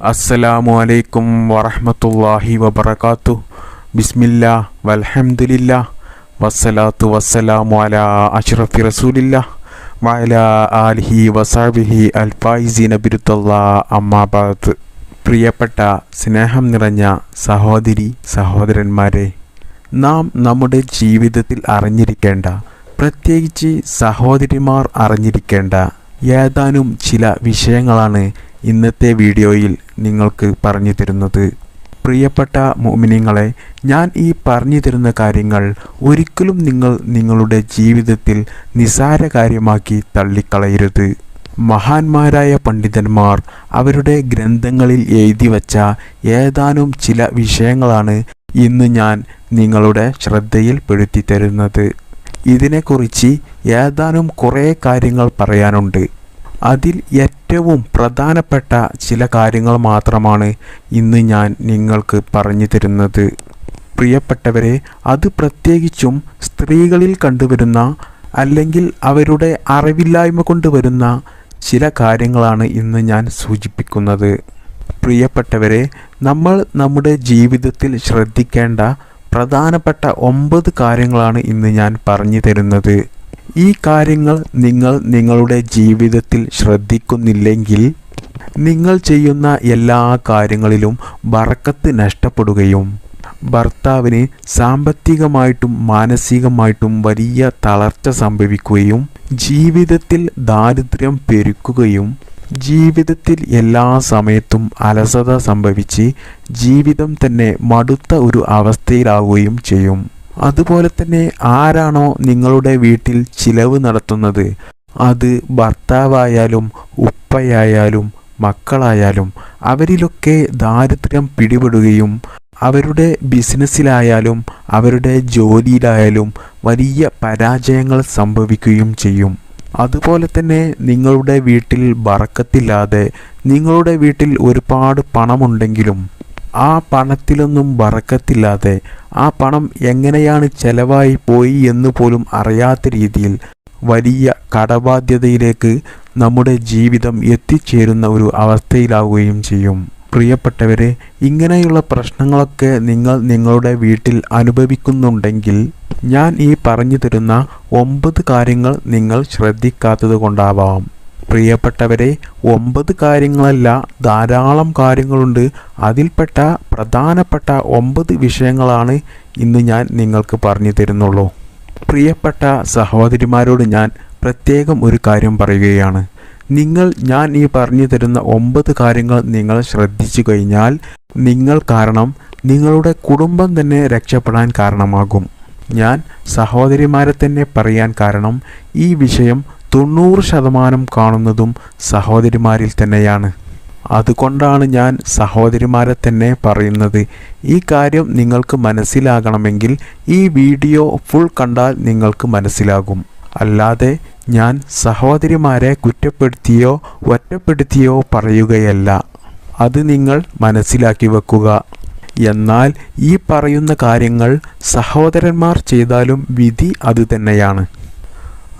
അസ്സലാമു അലൈക്കും വറഹ്മത്തുള്ളാഹി വബറകാത്തു. ബിസ്മില്ലാ വൽഹംദുലില്ല വസ്സലാത്തു വസ്സലാമു അല അഷ്റഫി റസൂലില്ല വഅല ആലിഹി വസാബിഹി അൽഫായിസി നബിരുത്തല്ലാ അമ്മാബാദ് പ്രിയപ്പെട്ട സ്നേഹം നിറഞ്ഞ സഹോദരി സഹോദരന്മാരെ നാം നമ്മുടെ ജീവിതത്തിൽ അറിഞ്ഞിരിക്കേണ്ട പ്രത്യേകിച്ച് സഹോദരിമാർ അറിഞ്ഞിരിക്കേണ്ട ഏതാനും ചില വിഷയങ്ങളാണ് ഇന്നത്തെ വീഡിയോയിൽ നിങ്ങൾക്ക് പറഞ്ഞു തരുന്നത് പ്രിയപ്പെട്ട മോമിനിങ്ങളെ ഞാൻ ഈ പറഞ്ഞു തരുന്ന കാര്യങ്ങൾ ഒരിക്കലും നിങ്ങൾ നിങ്ങളുടെ ജീവിതത്തിൽ നിസാര കാര്യമാക്കി തള്ളിക്കളയരുത്. മഹാന്മാരായ പണ്ഡിതന്മാർ അവരുടെ ഗ്രന്ഥങ്ങളിൽ എഴുതി വച്ച ഏതാനും ചില വിഷയങ്ങളാണ് ഇന്ന് ഞാൻ നിങ്ങളുടെ ശ്രദ്ധയിൽപ്പെടുത്തി തരുന്നത്. ഇതിനെക്കുറിച്ച് ഏതാനും കുറേ കാര്യങ്ങൾ പറയാനുണ്ട്. അതിൽ ഏറ്റവും പ്രധാനപ്പെട്ട ചില കാര്യങ്ങൾ മാത്രമാണ് ഇന്ന് ഞാൻ നിങ്ങൾക്ക് പറഞ്ഞു തരുന്നത്. പ്രിയപ്പെട്ടവരെ അത് പ്രത്യേകിച്ചും സ്ത്രീകളിൽ കണ്ടുവരുന്ന അല്ലെങ്കിൽ അവരുടെ അറിവില്ലായ്മ കൊണ്ടുവരുന്ന ചില കാര്യങ്ങളാണ് ഇന്ന് ഞാൻ സൂചിപ്പിക്കുന്നത്. പ്രിയപ്പെട്ടവരെ നമ്മൾ നമ്മുടെ ജീവിതത്തിൽ ശ്രദ്ധിക്കേണ്ട പ്രധാനപ്പെട്ട ഒമ്പത് കാര്യങ്ങളാണ് ഇന്ന് ഞാൻ പറഞ്ഞു തരുന്നത്. ഈ കാര്യങ്ങൾ നിങ്ങൾ നിങ്ങളുടെ ജീവിതത്തിൽ ശ്രദ്ധിക്കുന്നില്ലെങ്കിൽ നിങ്ങൾ ചെയ്യുന്ന എല്ലാ കാര്യങ്ങളിലും ബറക്കത്ത് നഷ്ടപ്പെടുകയും ഭർത്താവിന് സാമ്പത്തികമായിട്ടും മാനസികമായിട്ടും വലിയ തളർച്ച സംഭവിക്കുകയും ജീവിതത്തിൽ ദാരിദ്ര്യം പെരുക്കുകയും ജീവിതത്തിൽ എല്ലാ സമയത്തും അലസത സംഭവിച്ച് ജീവിതം തന്നെ മടുത്ത ഒരു അവസ്ഥയിലാവുകയും ചെയ്യും. അതുപോലെ തന്നെ ആരാണോ നിങ്ങളുടെ വീട്ടിൽ ചിലവ് നടത്തുന്നത്? അത് ഭർത്താവായാലും ഉപ്പയായാലും മക്കളായാലും അവരിലൊക്കെ ദാരിദ്ര്യം പിടിപെടുകയും അവരുടെ ബിസിനസ്സിലായാലും അവരുടെ ജോലിയിലായാലും വലിയ പരാജയങ്ങൾ സംഭവിക്കുകയും ചെയ്യും. അതുപോലെ തന്നെ നിങ്ങളുടെ വീട്ടിൽ ബറക്കത്തില്ലാതെ നിങ്ങളുടെ വീട്ടിൽ ഒരുപാട് പണമുണ്ടെങ്കിലും ആ പണത്തിലൊന്നും വറക്കത്തില്ലാതെ ആ പണം എങ്ങനെയാണ് ചെലവായി പോയി എന്ന് പോലും അറിയാത്ത രീതിയിൽ വലിയ കടബാധ്യതയിലേക്ക് നമ്മുടെ ജീവിതം എത്തിച്ചേരുന്ന ഒരു അവസ്ഥയിലാവുകയും ചെയ്യും. പ്രിയപ്പെട്ടവരെ ഇങ്ങനെയുള്ള പ്രശ്നങ്ങളൊക്കെ നിങ്ങൾ നിങ്ങളുടെ വീട്ടിൽ അനുഭവിക്കുന്നുണ്ടെങ്കിൽ ഞാൻ ഈ പറഞ്ഞു തരുന്ന ഒമ്പത് കാര്യങ്ങൾ നിങ്ങൾ ശ്രദ്ധിക്കാത്തത് കൊണ്ടാവാം. പ്രിയപ്പെട്ടവരെ ഒമ്പത് കാര്യങ്ങളല്ല ധാരാളം കാര്യങ്ങളുണ്ട്. അതിൽപ്പെട്ട പ്രധാനപ്പെട്ട ഒമ്പത് വിഷയങ്ങളാണ് ഇന്ന് ഞാൻ നിങ്ങൾക്ക് പറഞ്ഞു തരുന്നുള്ളൂ. പ്രിയപ്പെട്ട സഹോദരിമാരോട് ഞാൻ പ്രത്യേകം ഒരു കാര്യം പറയുകയാണ്. നിങ്ങൾ ഞാൻ ഈ പറഞ്ഞു തരുന്ന ഒമ്പത് കാര്യങ്ങൾ നിങ്ങൾ ശ്രദ്ധിച്ചു കഴിഞ്ഞാൽ നിങ്ങൾ കാരണം നിങ്ങളുടെ കുടുംബം തന്നെ രക്ഷപ്പെടാൻ കാരണമാകും. ഞാൻ സഹോദരിമാരെ തന്നെ പറയാൻ കാരണം ഈ വിഷയം തൊണ്ണൂറ് ശതമാനം കാണുന്നതും സഹോദരിമാരിൽ തന്നെയാണ്. അതുകൊണ്ടാണ് ഞാൻ സഹോദരിമാരെ തന്നെ പറയുന്നത്. ഈ കാര്യം നിങ്ങൾക്ക് മനസ്സിലാകണമെങ്കിൽ ഈ വീഡിയോ ഫുൾ കണ്ടാൽ നിങ്ങൾക്ക് മനസ്സിലാകും. അല്ലാതെ ഞാൻ സഹോദരിമാരെ കുറ്റപ്പെടുത്തിയോ ഒറ്റപ്പെടുത്തിയോ പറയുകയല്ല. അത് നിങ്ങൾ മനസ്സിലാക്കി വെക്കുക. എന്നാൽ ഈ പറയുന്ന കാര്യങ്ങൾ സഹോദരന്മാർ ചെയ്താലും വിധി അത് തന്നെയാണ്.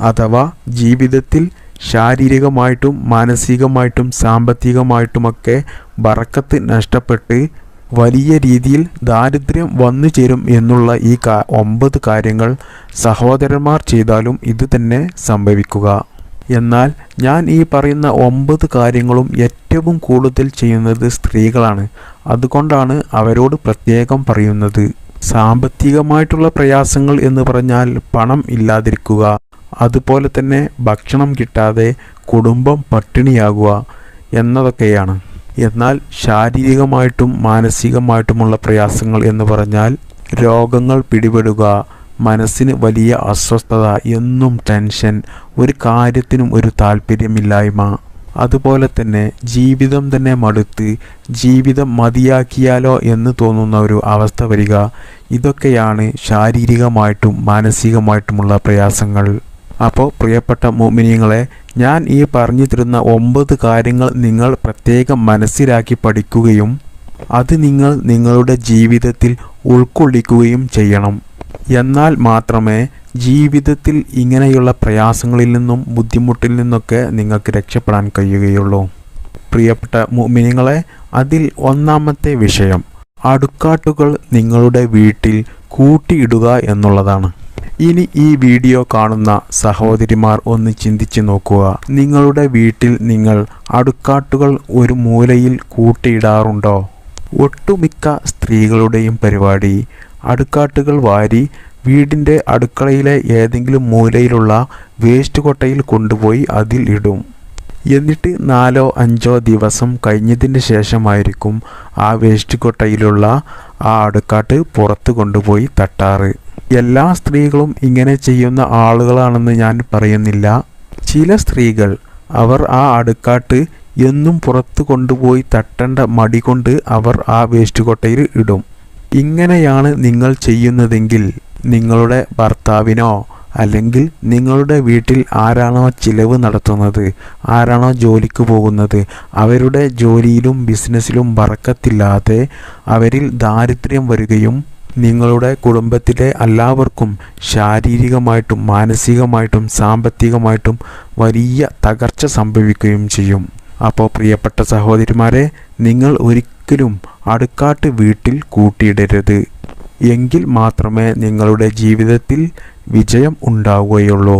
അഥവാ ജീവിതത്തിൽ ശാരീരികമായിട്ടും മാനസികമായിട്ടും സാമ്പത്തികമായിട്ടുമൊക്കെ ബറക്കത്ത് നഷ്ടപ്പെട്ട് വലിയ രീതിയിൽ ദാരിദ്ര്യം വന്നു ചേരും എന്നുള്ള ഈ കാ ഒമ്പത് കാര്യങ്ങൾ സഹോദരന്മാർ ചെയ്താലും ഇത് തന്നെ സംഭവിക്കുക. എന്നാൽ ഞാൻ ഈ പറയുന്ന ഒമ്പത് കാര്യങ്ങളും ഏറ്റവും കൂടുതൽ ചെയ്യുന്നത് സ്ത്രീകളാണ്. അതുകൊണ്ടാണ് അവരോട് പ്രത്യേകം പറയുന്നത്. സാമ്പത്തികമായിട്ടുള്ള പ്രയാസങ്ങൾ എന്ന് പറഞ്ഞാൽ പണം ഇല്ലാതിരിക്കുക. അതുപോലെ തന്നെ ഭക്ഷണം കിട്ടാതെ കുടുംബം പട്ടിണിയാകുക എന്നതൊക്കെയാണ്. എന്നാൽ ശാരീരികമായിട്ടും മാനസികമായിട്ടുമുള്ള പ്രയാസങ്ങൾ എന്ന് പറഞ്ഞാൽ രോഗങ്ങൾ പിടിപെടുക മനസ്സിന് വലിയ അസ്വസ്ഥത എന്നും ടെൻഷൻ ഒരു കാര്യത്തിനും ഒരു താല്പര്യമില്ലായ്മ അതുപോലെ തന്നെ ജീവിതം തന്നെ മടുത്ത് ജീവിതം മതിയാക്കിയാലോ എന്ന് തോന്നുന്ന ഒരു അവസ്ഥ വരിക. ഇതൊക്കെയാണ് ശാരീരികമായിട്ടും മാനസികമായിട്ടുമുള്ള പ്രയാസങ്ങൾ. അപ്പോൾ പ്രിയപ്പെട്ട മോമിനിയങ്ങളെ ഞാൻ ഈ പറഞ്ഞു തരുന്ന ഒമ്പത് കാര്യങ്ങൾ നിങ്ങൾ പ്രത്യേകം മനസ്സിലാക്കി പഠിക്കുകയും അത് നിങ്ങൾ നിങ്ങളുടെ ജീവിതത്തിൽ ഉൾക്കൊള്ളിക്കുകയും ചെയ്യണം. എന്നാൽ മാത്രമേ ജീവിതത്തിൽ ഇങ്ങനെയുള്ള പ്രയാസങ്ങളിൽ നിന്നും ബുദ്ധിമുട്ടിൽ നിന്നൊക്കെ നിങ്ങൾക്ക് രക്ഷപ്പെടാൻ കഴിയുകയുള്ളൂ. പ്രിയപ്പെട്ട മുഅ്മിനീങ്ങളെ അതിൽ ഒന്നാമത്തെ വിഷയം അടുക്കാട്ടുകൾ നിങ്ങളുടെ വീട്ടിൽ കൂട്ടിയിടുക എന്നുള്ളതാണ്. ഇനി ഈ വീഡിയോ കാണുന്ന സഹോദരിമാർ ഒന്ന് ചിന്തിച്ചു നോക്കുക. നിങ്ങളുടെ വീട്ടിൽ നിങ്ങൾ അടുക്കാട്ടുകൾ ഒരു മൂലയിൽ കൂട്ടിയിടാറുണ്ടോ? ഒട്ടുമിക്ക സ്ത്രീകളുടെയും പരിപാടി. അടുക്കാട്ടുകൾ വാരി വീടിന്റെ അടുക്കളയിലെ ഏതെങ്കിലും മൂലയിലുള്ള വേസ്റ്റ് കൊട്ടയിൽ കൊണ്ടുപോയി അതിൽ ഇടും. എന്നിട്ട് നാലോ അഞ്ചോ ദിവസം കഴിഞ്ഞതിന് ശേഷമായിരിക്കും ആ വേസ്റ്റ് കൊട്ടയിലുള്ള ആ അടുക്കാട്ട് പുറത്ത് കൊണ്ടുപോയി തട്ടാറ്. എല്ലാ സ്ത്രീകളും ഇങ്ങനെ ചെയ്യുന്ന ആളുകളാണെന്ന് ഞാൻ പറയുന്നില്ല. ചില സ്ത്രീകൾ അവർ ആ അടുക്കാട്ട് എന്നും പുറത്തു കൊണ്ടുപോയി തട്ടേണ്ട മടി കൊണ്ട് അവർ ആ വേസ്റ്റ് കൊട്ടയിൽ ഇടും. ഇങ്ങനെയാണ് നിങ്ങൾ ചെയ്യുന്നതെങ്കിൽ നിങ്ങളുടെ ഭർത്താവിനോ അല്ലെങ്കിൽ നിങ്ങളുടെ വീട്ടിൽ ആരാണോ ചിലവ് നടത്തുന്നത് ആരാണോ ജോലിക്ക് പോകുന്നത് അവരുടെ ജോലിയിലും ബിസിനസ്സിലും വറക്കത്തില്ലാതെ അവരിൽ ദാരിദ്ര്യം വരികയും നിങ്ങളുടെ കുടുംബത്തിലെ എല്ലാവർക്കും ശാരീരികമായിട്ടും മാനസികമായിട്ടും സാമ്പത്തികമായിട്ടും വലിയ തകർച്ച സംഭവിക്കുകയും ചെയ്യും. അപ്പോൾ പ്രിയപ്പെട്ട സഹോദരിമാരെ നിങ്ങൾ ഒരിക്കലും അടുക്കാട്ട് വീട്ടിൽ കൂട്ടിയിടരുത്. എങ്കിൽ മാത്രമേ നിങ്ങളുടെ ജീവിതത്തിൽ വിജയം ഉണ്ടാവുകയുള്ളൂ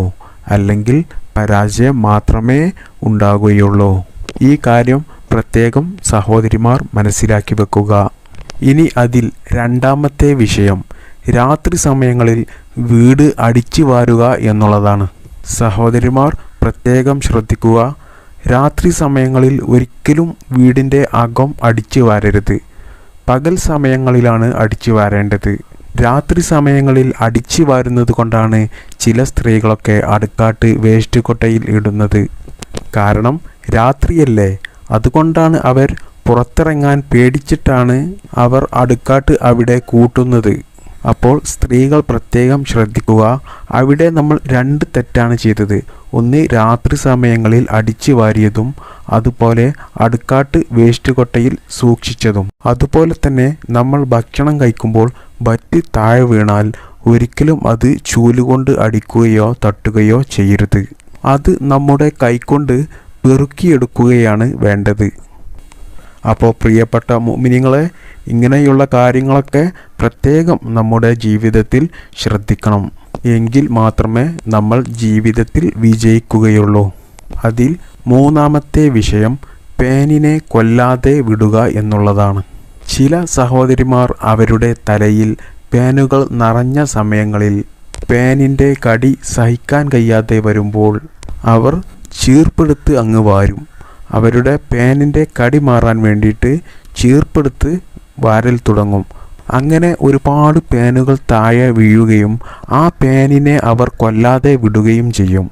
അല്ലെങ്കിൽ പരാജയം മാത്രമേ ഉണ്ടാകുകയുള്ളൂ ഈ കാര്യം പ്രത്യേകം സഹോദരിമാർ മനസ്സിലാക്കി വെക്കുക. ഇനി അതിൽ രണ്ടാമത്തെ വിഷയം രാത്രി സമയങ്ങളിൽ വീട് അടിച്ചു വാരുക എന്നുള്ളതാണ്. സഹോദരിമാർ പ്രത്യേകം ശ്രദ്ധിക്കുക. രാത്രി സമയങ്ങളിൽ ഒരിക്കലും വീടിന്റെ അകം അടിച്ചു വാരരുത്. പകൽ സമയങ്ങളിലാണ് അടിച്ചു വാരേണ്ടത്. രാത്രി സമയങ്ങളിൽ അടിച്ചു വാരുന്നത് കൊണ്ടാണ് ചില സ്ത്രീകളൊക്കെ അടുക്കാട്ട് വേസ്റ്റ് കൊട്ടയിൽ ഇടുന്നത്. കാരണം രാത്രിയല്ലേ അതുകൊണ്ടാണ് അവർ പുറത്തിറങ്ങാൻ പേടിച്ചിട്ടാണ് അവർ അടുക്കാട്ട് അവിടെ കൂട്ടുന്നത്. അപ്പോൾ സ്ത്രീകൾ പ്രത്യേകം ശ്രദ്ധിക്കുക അവിടെ നമ്മൾ രണ്ട് തെറ്റാണ് ചെയ്തത്. ഒന്ന് രാത്രി സമയങ്ങളിൽ അടിച്ചു വാരിയതും അതുപോലെ അടുക്കാട്ട് വേസ്റ്റ് കൊട്ടയിൽ സൂക്ഷിച്ചതും. അതുപോലെ തന്നെ നമ്മൾ ഭക്ഷണം കഴിക്കുമ്പോൾ വറ്റി താഴെ വീണാൽ ഒരിക്കലും അത് ചൂലുകൊണ്ട് അടിക്കുകയോ തട്ടുകയോ ചെയ്യരുത്. അത് നമ്മുടെ കൈകൊണ്ട് പെറുക്കിയെടുക്കുകയാണ് വേണ്ടത്. അപ്പോൾ പ്രിയപ്പെട്ട മുമിനിങ്ങളെ ഇങ്ങനെയുള്ള കാര്യങ്ങളൊക്കെ പ്രത്യേകം നമ്മുടെ ജീവിതത്തിൽ ശ്രദ്ധിക്കണം. എങ്കിൽ മാത്രമേ നമ്മൾ ജീവിതത്തിൽ വിജയിക്കുകയുള്ളൂ. അതിൽ മൂന്നാമത്തെ വിഷയം പേനിനെ കൊല്ലാതെ വിടുക എന്നുള്ളതാണ്. ചില സഹോദരിമാർ അവരുടെ തലയിൽ പേനുകൾ നിറഞ്ഞ സമയങ്ങളിൽ പേനിന്റെ കടി സഹിക്കാൻ കഴിയാതെ വരുമ്പോൾ അവർ ചീർപ്പെടുത്ത് അങ്ങ് വാരും. അവരുടെ പേനിന്റെ കടി മാറാൻ വേണ്ടിയിട്ട് ചീർപ്പെടുത്ത് വാരൽ തുടങ്ങും. അങ്ങനെ ഒരുപാട് പേനുകൾ താഴെ വീഴുകയും ആ പേനിനെ അവർ കൊല്ലാതെ വിടുകയും ചെയ്യും.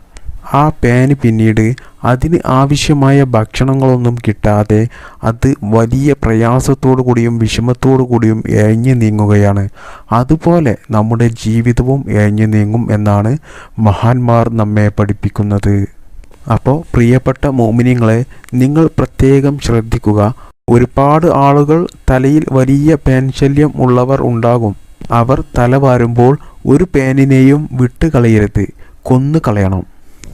ആ പേന് പിന്നീട് അതിന് ആവശ്യമായ ഭക്ഷണങ്ങളൊന്നും കിട്ടാതെ അത് വലിയ പ്രയാസത്തോടു കൂടിയും വിഷമത്തോടു കൂടിയും എഴഞ്ഞു നീങ്ങുകയാണ്. അതുപോലെ നമ്മുടെ ജീവിതവും എഴഞ്ഞു നീങ്ങും എന്നാണ് മഹാന്മാർ നമ്മെ പഠിപ്പിക്കുന്നത്. അപ്പോൾ പ്രിയപ്പെട്ട മോമിനിങ്ങളെ നിങ്ങൾ പ്രത്യേകം ശ്രദ്ധിക്കുക. ഒരുപാട് ആളുകൾ തലയിൽ വലിയ പേൻശല്യം ഉള്ളവർ ഉണ്ടാകും. അവർ തല വാരുമ്പോൾ ഒരു പേനിനെയും വിട്ടുകളയരുത് കൊന്നു കളയണം.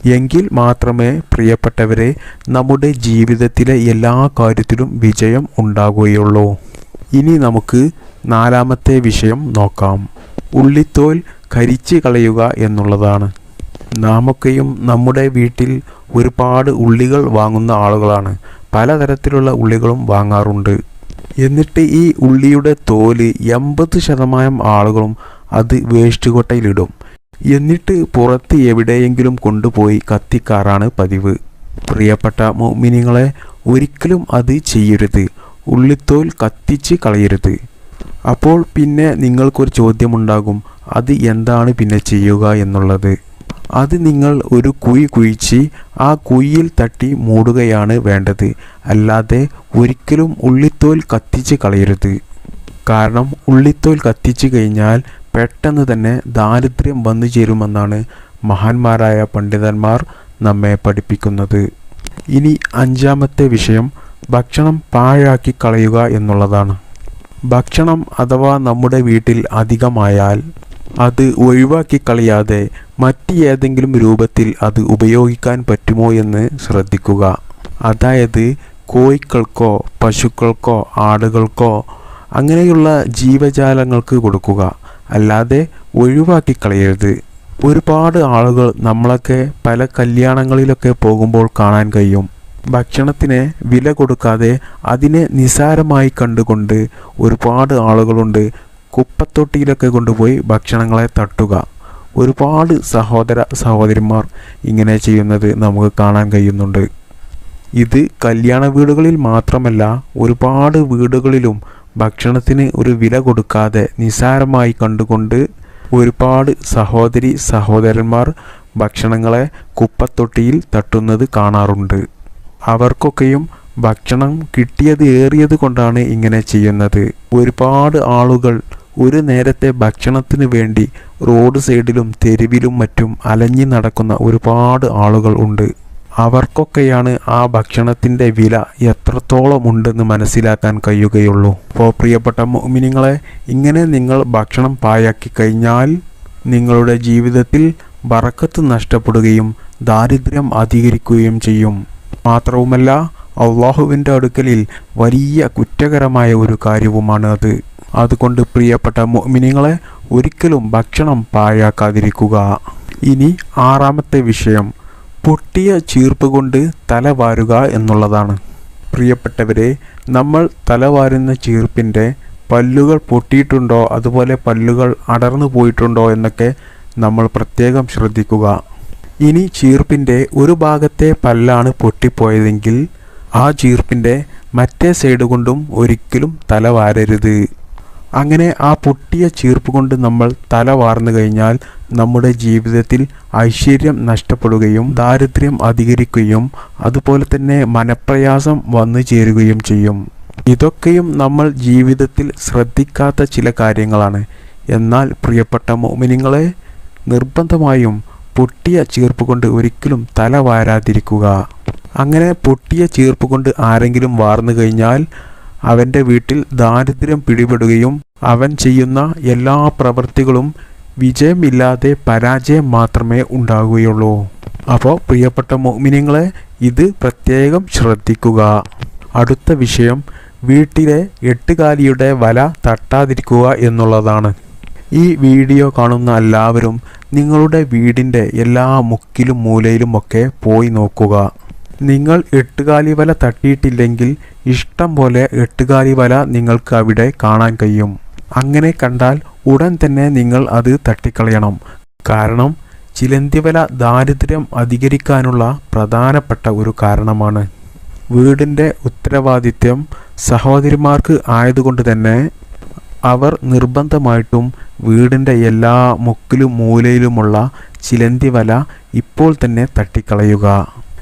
എങ്കിൽ മാത്രമേ പ്രിയപ്പെട്ടവരെ നമ്മുടെ ജീവിതത്തിലെ എല്ലാ കാര്യത്തിലും വിജയം ഉണ്ടാകുകയുള്ളൂ. ഇനി നമുക്ക് നാലാമത്തെ വിഷയം നോക്കാം. ഉള്ളിത്തോൽ കരിച്ചു കളയുക എന്നുള്ളതാണ്. നാമൊക്കെയും നമ്മുടെ വീട്ടിൽ ഒരുപാട് ഉള്ളികൾ വാങ്ങുന്ന ആളുകളാണ്. പലതരത്തിലുള്ള ഉള്ളികളും വാങ്ങാറുണ്ട്. എന്നിട്ട് ഈ ഉള്ളിയുടെ തോൽ എൺപത് ശതമാനം ആളുകളും അത് വേസ്റ്റ് കൊട്ടയിലിടും എന്നിട്ട് പുറത്ത് എവിടെയെങ്കിലും കൊണ്ടുപോയി കത്തിക്കാറാണ് പതിവ്. പ്രിയപ്പെട്ട മോമിനിങ്ങളെ ഒരിക്കലും അത് ചെയ്യരുത്. ഉള്ളിത്തോൽ കത്തിച്ച് കളയരുത്. അപ്പോൾ പിന്നെ നിങ്ങൾക്കൊരു ചോദ്യമുണ്ടാകും. അത് എന്താണ് പിന്നെ ചെയ്യുക എന്നുള്ളത്? അത് നിങ്ങൾ ഒരു കുഴി കുഴിച്ച് ആ കുഴിയിൽ തട്ടി മൂടുകയാണ് വേണ്ടത്. അല്ലാതെ ഒരിക്കലും ഉള്ളിത്തോൽ കത്തിച്ച് കളയരുത്. കാരണം ഉള്ളിത്തോൽ കത്തിച്ച് കഴിഞ്ഞാൽ പെട്ടെന്ന് തന്നെ ദാരിദ്ര്യം വന്നു ചേരുമെന്നാണ് മഹാന്മാരായ പണ്ഡിതന്മാർ നമ്മെ പഠിപ്പിക്കുന്നത്. ഇനി അഞ്ചാമത്തെ വിഷയം ഭക്ഷണം പാഴാക്കി കളയുക എന്നുള്ളതാണ്. ഭക്ഷണം അഥവാ നമ്മുടെ വീട്ടിൽ അധികമായാൽ അത് ഒഴിവാക്കി കളയാതെ മറ്റ് ഏതെങ്കിലും രൂപത്തിൽ അത് ഉപയോഗിക്കാൻ പറ്റുമോ എന്ന് ശ്രദ്ധിക്കുക. അതായത് കോഴിക്കൾക്കോ പശുക്കൾക്കോ ആടുകൾക്കോ അങ്ങനെയുള്ള ജീവജാലങ്ങൾക്ക് കൊടുക്കുക. അല്ലാതെ ഒഴിവാക്കി കളയരുത്. ഒരുപാട് ആളുകൾ നമ്മളൊക്കെ പല കല്യാണങ്ങളിലൊക്കെ പോകുമ്പോൾ കാണാൻ കഴിയും. ഭക്ഷണത്തിന് വില കൊടുക്കാതെ അതിനെ നിസാരമായി കണ്ടുകൊണ്ട് ഒരുപാട് ആളുകളുണ്ട് കുപ്പത്തൊട്ടിയിലൊക്കെ കൊണ്ടുപോയി ഭക്ഷണങ്ങളെ തട്ടുക. ഒരുപാട് സഹോദര സഹോദരിമാർ ഇങ്ങനെ ചെയ്യുന്നത് നമുക്ക് കാണാൻ കഴിയുന്നുണ്ട്. ഇത് കല്യാണ വീടുകളിൽ മാത്രമല്ല ഒരുപാട് വീടുകളിലും ഭക്ഷണത്തിന് ഒരു വില കൊടുക്കാതെ നിസാരമായി കണ്ടുകൊണ്ട് ഒരുപാട് സഹോദരി സഹോദരന്മാർ ഭക്ഷണങ്ങളെ കുപ്പത്തൊട്ടിയിൽ തട്ടുന്നത് കാണാറുണ്ട്. അവർക്കൊക്കെയും ഭക്ഷണം കിട്ടിയത് ഏറിയത് കൊണ്ടാണ് ഇങ്ങനെ ചെയ്യുന്നത്. ഒരുപാട് ആളുകൾ ഒരു നേരത്തെ ഭക്ഷണത്തിന് വേണ്ടി റോഡ് സൈഡിലും തെരുവിലും മറ്റും അലഞ്ഞു നടക്കുന്ന ഒരുപാട് ആളുകൾ ഉണ്ട്. അവർക്കൊക്കെയാണ് ആ ഭക്ഷണത്തിന്റെ വില എത്രത്തോളം ഉണ്ടെന്ന് മനസ്സിലാക്കാൻ കഴിയുകയുള്ളൂ. അപ്പോൾ പ്രിയപ്പെട്ട മോമിനിങ്ങളെ ഇങ്ങനെ നിങ്ങൾ ഭക്ഷണം പായാക്കി കഴിഞ്ഞാൽ നിങ്ങളുടെ ജീവിതത്തിൽ ബറക്കത്ത് നഷ്ടപ്പെടുകയും ദാരിദ്ര്യം അധികരിക്കുകയും ചെയ്യും. മാത്രവുമല്ല അള്ളാഹുവിന്റെ അടുക്കലിൽ വലിയ കുറ്റകരമായ ഒരു കാര്യവുമാണ് അത് അതുകൊണ്ട് പ്രിയപ്പെട്ട മിനിങ്ങളെ ഒരിക്കലും ഭക്ഷണം പാഴാക്കാതിരിക്കുക. ഇനി ആറാമത്തെ വിഷയം പൊട്ടിയ ചീർപ്പ് കൊണ്ട് തലവാരുക എന്നുള്ളതാണ്. പ്രിയപ്പെട്ടവരെ നമ്മൾ തലവാരുന്ന ചീർപ്പിന്റെ പല്ലുകൾ പൊട്ടിയിട്ടുണ്ടോ അതുപോലെ പല്ലുകൾ അടർന്നു പോയിട്ടുണ്ടോ എന്നൊക്കെ നമ്മൾ പ്രത്യേകം ശ്രദ്ധിക്കുക. ഇനി ചീർപ്പിന്റെ ഒരു ഭാഗത്തെ പല്ലാണ് പൊട്ടിപ്പോയതെങ്കിൽ ആ ചീർപ്പിന്റെ മറ്റേ സൈഡ് കൊണ്ടും ഒരിക്കലും തല വാരരുത്. അങ്ങനെ ആ പൊട്ടിയ ചീർപ്പ് കൊണ്ട് നമ്മൾ തല വാർന്നു കഴിഞ്ഞാൽ നമ്മുടെ ജീവിതത്തിൽ ഐശ്വര്യം നഷ്ടപ്പെടുകയും ദാരിദ്ര്യം അധികരിക്കുകയും അതുപോലെ തന്നെ മനപ്രയാസം വന്നു ചേരുകയും ചെയ്യും. ഇതൊക്കെയും നമ്മൾ ജീവിതത്തിൽ ശ്രദ്ധിക്കാത്ത ചില കാര്യങ്ങളാണ്. എന്നാൽ പ്രിയപ്പെട്ട മോമിനിങ്ങളെ നിർബന്ധമായും പൊട്ടിയ ചീർപ്പ് കൊണ്ട് ഒരിക്കലും തല വാരാതിരിക്കുക. അങ്ങനെ പൊട്ടിയ ചീർപ്പ് കൊണ്ട് ആരെങ്കിലും വാർന്നു കഴിഞ്ഞാൽ അവന്റെ വീട്ടിൽ ദാരിദ്ര്യം പിടിപെടുകയും അവൻ ചെയ്യുന്ന എല്ലാ പ്രവൃത്തികളും വിജയമില്ലാതെ പരാജയം മാത്രമേ ഉണ്ടാകുകയുള്ളൂ അപ്പോൾ പ്രിയപ്പെട്ട മോമിനിങ്ങളെ ഇത് പ്രത്യേകം ശ്രദ്ധിക്കുക. അടുത്ത വിഷയം വീട്ടിലെ എട്ടുകാലിയുടെ വല തട്ടാതിരിക്കുക എന്നുള്ളതാണ്. ഈ വീഡിയോ കാണുന്ന എല്ലാവരും നിങ്ങളുടെ വീടിന്റെ എല്ലാ മുക്കിലും മൂലയിലുമൊക്കെ പോയി നോക്കുക. നിങ്ങൾ എട്ടുകാലി വല തട്ടിയിട്ടില്ലെങ്കിൽ ഇഷ്ടം പോലെ എട്ടുകാലി വല നിങ്ങൾക്ക് അവിടെ കാണാൻ കഴിയും. അങ്ങനെ കണ്ടാൽ ഉടൻ തന്നെ നിങ്ങൾ അത് തട്ടിക്കളയണം. കാരണം ചിലന്തിവല ദാരിദ്ര്യം അധികരിക്കാനുള്ള പ്രധാനപ്പെട്ട ഒരു കാരണമാണ്. വീടിന്റെ ഉത്തരവാദിത്യം സഹോദരിമാർക്ക് ആയതുകൊണ്ട് തന്നെ അവർ നിർബന്ധമായിട്ടും വീടിന്റെ എല്ലാ മുക്കിലും മൂലയിലുമുള്ള ചിലന്തിവല ഇപ്പോൾ തന്നെ തട്ടിക്കളയുക.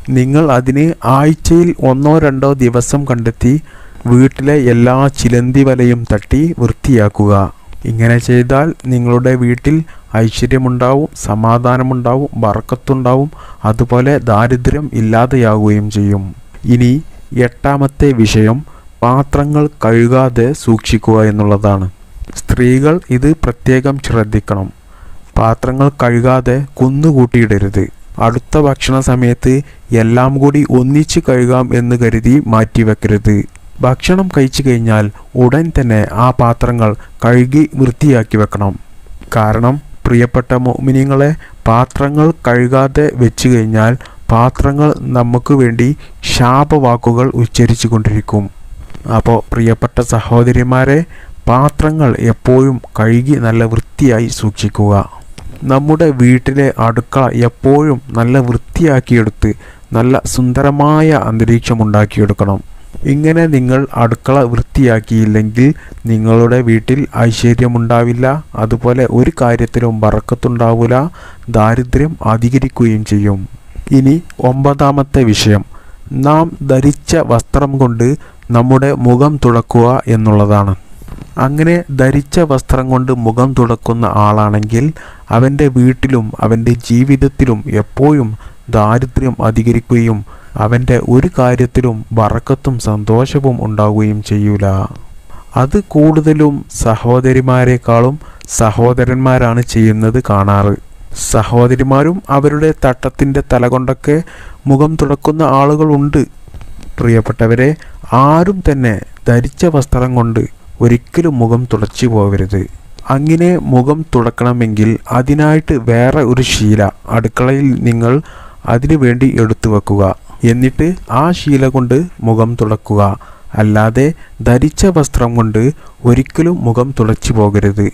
നിങ്ങൾ അതിന് ആഴ്ചയിൽ ഒന്നോ രണ്ടോ ദിവസം കണ്ടെത്തി വീട്ടിലെ എല്ലാ ചിലന്തി വലയും തട്ടി വൃത്തിയാക്കുക. ഇങ്ങനെ ചെയ്താൽ നിങ്ങളുടെ വീട്ടിൽ ഐശ്വര്യമുണ്ടാവും സമാധാനമുണ്ടാവും വറക്കത്തുണ്ടാവും അതുപോലെ ദാരിദ്ര്യം ഇല്ലാതെയാവുകയും ചെയ്യും. ഇനി എട്ടാമത്തെ വിഷയം പാത്രങ്ങൾ കഴുകാതെ സൂക്ഷിക്കുക എന്നുള്ളതാണ്. സ്ത്രീകൾ ഇത് പ്രത്യേകം ശ്രദ്ധിക്കണം. പാത്രങ്ങൾ കഴുകാതെ കുന്നുകൂട്ടിയിടരുത്. അടുത്ത ഭക്ഷണ സമയത്ത് എല്ലാം കൂടി ഒന്നിച്ച് കഴുകാം എന്ന് കരുതി മാറ്റിവെക്കരുത്. ഭക്ഷണം കഴിച്ചു കഴിഞ്ഞാൽ ഉടൻ തന്നെ ആ പാത്രങ്ങൾ കഴുകി വൃത്തിയാക്കി വെക്കണം. കാരണം പ്രിയപ്പെട്ട മോമിനിങ്ങളെ പാത്രങ്ങൾ കഴുകാതെ വെച്ചു കഴിഞ്ഞാൽ പാത്രങ്ങൾ നമുക്ക് വേണ്ടി ശാപവാക്കുകൾ ഉച്ചരിച്ചു കൊണ്ടിരിക്കും അപ്പോൾ പ്രിയപ്പെട്ട സഹോദരിമാരെ പാത്രങ്ങൾ എപ്പോഴും കഴുകി നല്ല വൃത്തിയായി സൂക്ഷിക്കുക. നമ്മുടെ വീട്ടിലെ അടുക്കള എപ്പോഴും നല്ല വൃത്തിയാക്കിയെടുത്ത് നല്ല സുന്ദരമായ അന്തരീക്ഷം ഉണ്ടാക്കിയെടുക്കണം ഇങ്ങനെ നിങ്ങൾ അടുക്കള വൃത്തിയാക്കിയില്ലെങ്കിൽ നിങ്ങളുടെ വീട്ടിൽ ഐശ്വര്യമുണ്ടാവില്ല അതുപോലെ ഒരു കാര്യത്തിലും വറക്കത്തുണ്ടാവില്ല ദാരിദ്ര്യം അധികരിക്കുകയും ചെയ്യും. ഇനി ഒമ്പതാമത്തെ വിഷയം. നാം ധരിച്ച വസ്ത്രം കൊണ്ട് നമ്മുടെ മുഖം തുടക്കുക എന്നുള്ളതാണ്. അങ്ങനെ ധരിച്ച വസ്ത്രം കൊണ്ട് മുഖം തുടക്കുന്ന ആളാണെങ്കിൽ അവന്റെ വീട്ടിലും അവന്റെ ജീവിതത്തിലും എപ്പോഴും ദാരിദ്ര്യം അധികരിക്കുകയും അവന്റെ ഒരു കാര്യത്തിലും വറക്കത്തും സന്തോഷവും ഉണ്ടാവുകയും ചെയ്യൂല. അത് കൂടുതലും സഹോദരിമാരെക്കാളും സഹോദരന്മാരാണ് ചെയ്യുന്നത് കാണാറ്. സഹോദരിമാരും അവരുടെ തട്ടത്തിന്റെ തലകൊണ്ടൊക്കെ മുഖം തുടക്കുന്ന ആളുകളുണ്ട്. പ്രിയപ്പെട്ടവരെ ആരും തന്നെ ധരിച്ച വസ്ത്രം കൊണ്ട് ഒരിക്കലും മുഖം തുടച്ചു പോകരുത്. അങ്ങനെ മുഖം തുടക്കണമെങ്കിൽ അതിനായിട്ട് വേറെ ഒരു ശീല അടുക്കളയിൽ നിങ്ങൾ അതിനു വേണ്ടി എടുത്തു വെക്കുക. എന്നിട്ട് ആ ശീല കൊണ്ട് മുഖം തുടക്കുക. അല്ലാതെ ധരിച്ച വസ്ത്രം കൊണ്ട് ഒരിക്കലും മുഖം തുടച്ചു പോകരുത്.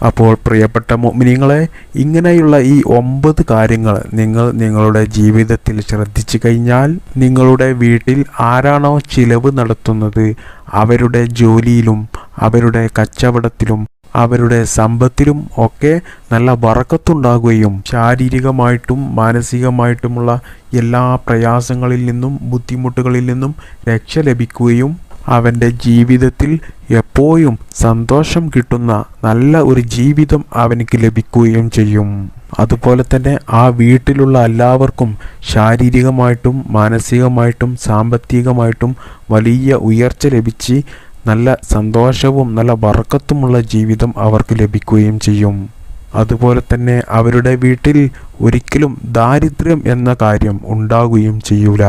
അപ്പോൾ പ്രിയപ്പെട്ട മുഅ്മിനീങ്ങളെ ഇങ്ങനെയുള്ള ഈ ഒമ്പത് കാര്യങ്ങൾ നിങ്ങൾ നിങ്ങളുടെ ജീവിതത്തിൽ ശ്രദ്ധിച്ചു കഴിഞ്ഞാൽ നിങ്ങളുടെ വീട്ടിൽ ആരാണോ ചിലവ് നടത്തുന്നത് അവരുടെ ജോലിയിലും അവരുടെ കച്ചവടത്തിലും അവരുടെ സമ്പത്തിലും ഒക്കെ നല്ല വറക്കത്തുണ്ടാകുകയും ശാരീരികമായിട്ടും മാനസികമായിട്ടുമുള്ള എല്ലാ പ്രയാസങ്ങളിൽ നിന്നും ബുദ്ധിമുട്ടുകളിൽ നിന്നും രക്ഷ ലഭിക്കുകയും അവന്റെ ജീവിതത്തിൽ എപ്പോഴും സന്തോഷം കിട്ടുന്ന നല്ല ഒരു ജീവിതം അവനിക്ക് ലഭിക്കുകയും ചെയ്യും. അതുപോലെ തന്നെ ആ വീട്ടിലുള്ള എല്ലാവർക്കും ശാരീരികമായിട്ടും മാനസികമായിട്ടും സാമ്പത്തികമായിട്ടും വലിയ ഉയർച്ച ലഭിച്ച് നല്ല സന്തോഷവും നല്ല വറക്കത്തുമുള്ള ജീവിതം അവർക്ക് ലഭിക്കുകയും ചെയ്യും. അതുപോലെ തന്നെ അവരുടെ വീട്ടിൽ ഒരിക്കലും ദാരിദ്ര്യം എന്ന കാര്യം ഉണ്ടാകുകയും ചെയ്യൂല.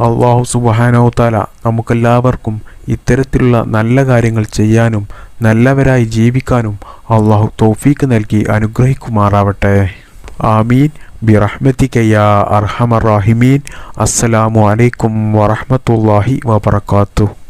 അള്ളാഹു സുബഹാനോ താല നമുക്കെല്ലാവർക്കും ഇത്തരത്തിലുള്ള നല്ല കാര്യങ്ങൾ ചെയ്യാനും നല്ലവരായി ജീവിക്കാനും അള്ളാഹു തൗഫീക്ക് നൽകി അനുഗ്രഹിക്കുമാറാവട്ടെ. ആമീൻ. ബിറഹ്മത്തിക്കയ്യാ യാ അർഹമർ റാഹിമീൻ. അസ്സലാമു അലൈക്കും വറഹമത്തല്ലാഹി വബറകാതുഹു.